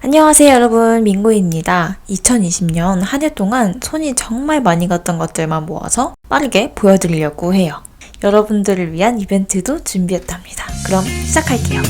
안녕하세요 여러분 민고입니다. 2020년 한 해 동안 손이 정말 많이 갔던 것들만 모아서 빠르게 보여드리려고 해요. 여러분들을 위한 이벤트도 준비했답니다. 그럼 시작할게요.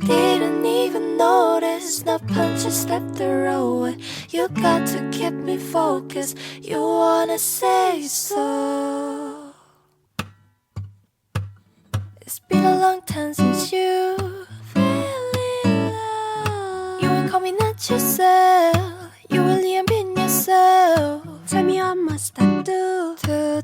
Didn't even notice the punches stepped through it. You got to keep me focused. You wanna say so. It's been a long time since you really love. You ain't coming at yourself. You really ain't been yourself. Tell me what must I do to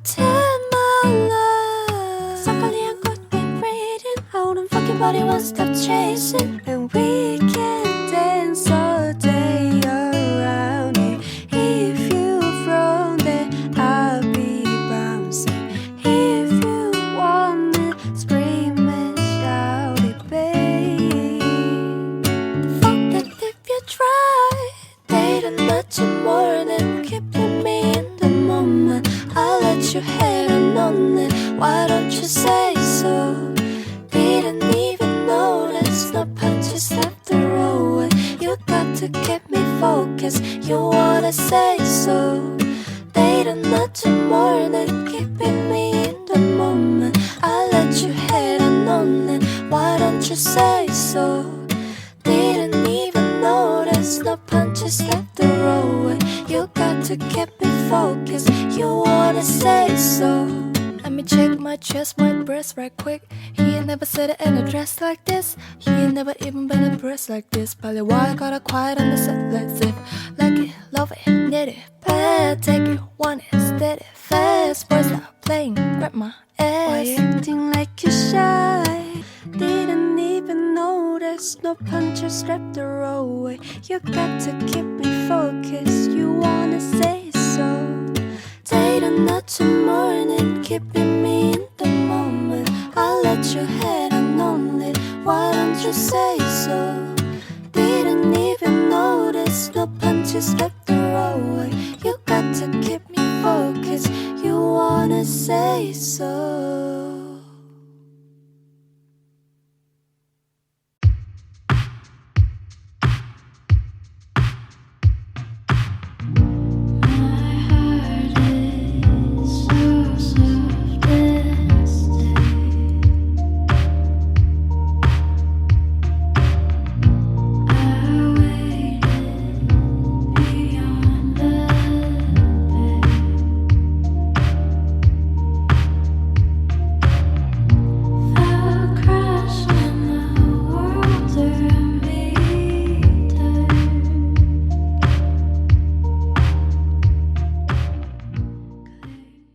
out and fucking body won't stop chasing, and we can dance all day around it. If you front it, I'll be bouncing. If you want it, scream and shout it, babe. Fuck that if you try. Date much more than keeping me in the moment. I'll let you on on it. Why don't you say so? Focused. You wanna say so? Didn't much more than keeping me in the moment. I'll let you head on it. Why don't you say so? Didn't even notice the punches left the road. You got to keep me focused. You wanna say so? Me check my chest, my breast right quick. He ain't never said it in a dress like this. He ain't never even been impressed like this. Probably why I got a quiet on the set. Let's it, like it, love it, need it, bad, take it, want it, steady, fast. Boys stop playing, grab my ass. Why you acting like you shy? Didn't even notice no punches wrapped the away. You got to keep me focused. You wanna say so? Day to night to morning, keeping You say so? Didn't even notice no punches left the away. You got to keep me focused. You wanna say so?